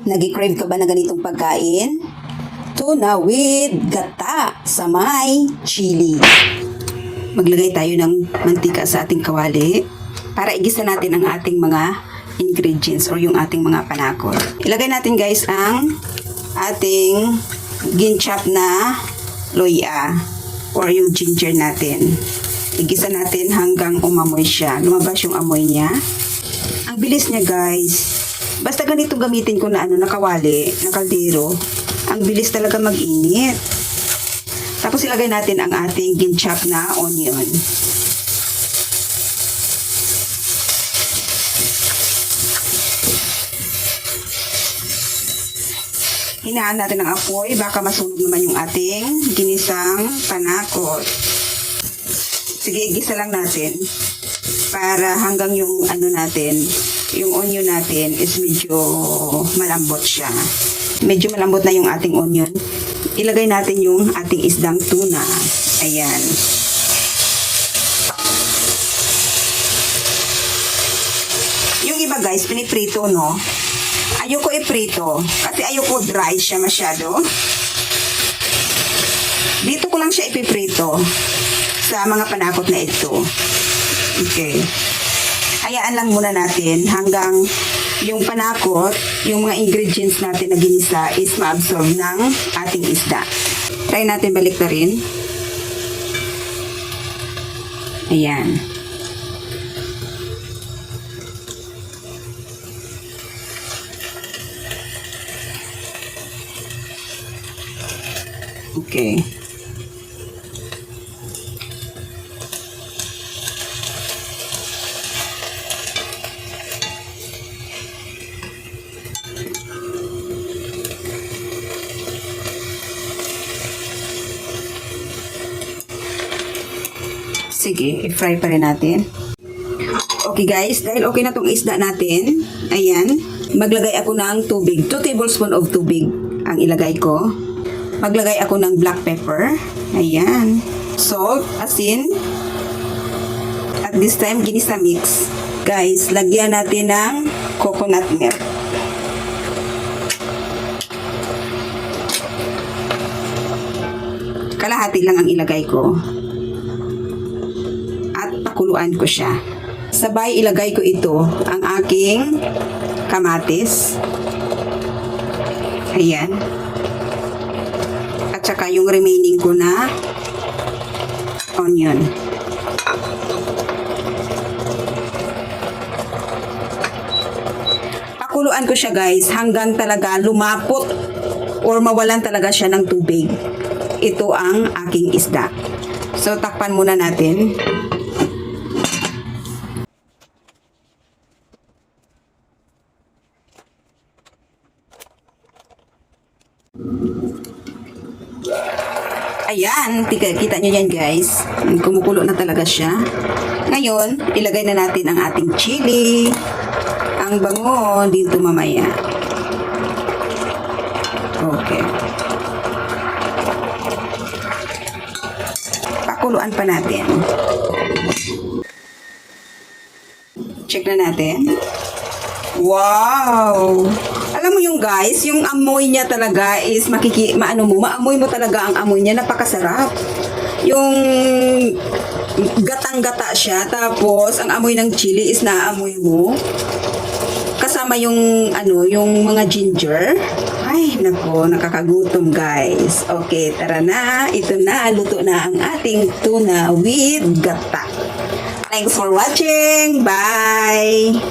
Nag-crave ka ba na ganitong pagkain? Tuna with gata sa may chili. Maglagay tayo ng mantika sa ating kawali para igisa natin ang ating mga ingredients or yung ating mga panakot. Ilagay natin guys ang ating ginchap na loya or yung ginger natin. Igisa natin hanggang umamoy siya. Lumabas yung amoy niya. Ang bilis niya guys. Basta ganito gamitin ko na ano, nakawali, na kaldero, ang bilis talaga mag-init. Tapos ilagay natin ang ating ginchap na onion. Hinaan natin ang apoy, baka masunog naman yung ating ginisang panakot. Sige, igisa lang natin para hanggang yung ano natin, yung onion natin is medyo malambot siya. Medyo malambot na yung ating onion. Ilagay natin yung ating isdang tuna. Ayan. Yung iba guys, piniprito, no? Ayoko iprito kasi ayoko dry siya masyado. Dito ko lang siya ipiprito sa mga panakot na ito. Okay. Hayaan lang muna natin hanggang yung panakot, yung mga ingredients natin na ginisa is ma-absorb ng ating isda. Try natin balik na rin. Ayan. Okay. Sige, i-fry pa rin natin. Okay guys, dahil okay na tong isda natin, ayan, maglagay ako ng tubig. 2 tablespoon of tubig ang ilagay ko. Maglagay ako ng black pepper. Ayan. Salt, asin. At this time, ginisa mix. Guys, lagyan natin ng coconut milk. Kalahati lang ang ilagay ko pakuluan ko siya. Sabay ilagay ko ito ang aking kamatis. Ayan. At saka yung remaining ko na onion. Pakuluan ko siya guys hanggang talaga lumapot or mawalan talaga siya ng tubig. Ito ang aking isda. So takpan muna natin. Ayan, tika, kita nyo yan guys. Kumukulo na talaga siya. Ngayon, ilagay na natin ang ating chili. Ang bango dito mamaya. Okay. Pakuluan pa natin. Check na natin. Wow! Alam mo yung guys, yung amoy niya talaga is makiki, maano mo, maamoy mo talaga ang amoy niya, napakasarap. Yung gatang-gata siya, tapos ang amoy ng chili is naamoy mo. Kasama yung ano, yung mga ginger. Ay, nako, nakakagutom guys. Okay, tara na. Ito na, luto na ang ating tuna with gata. Thanks for watching. Bye!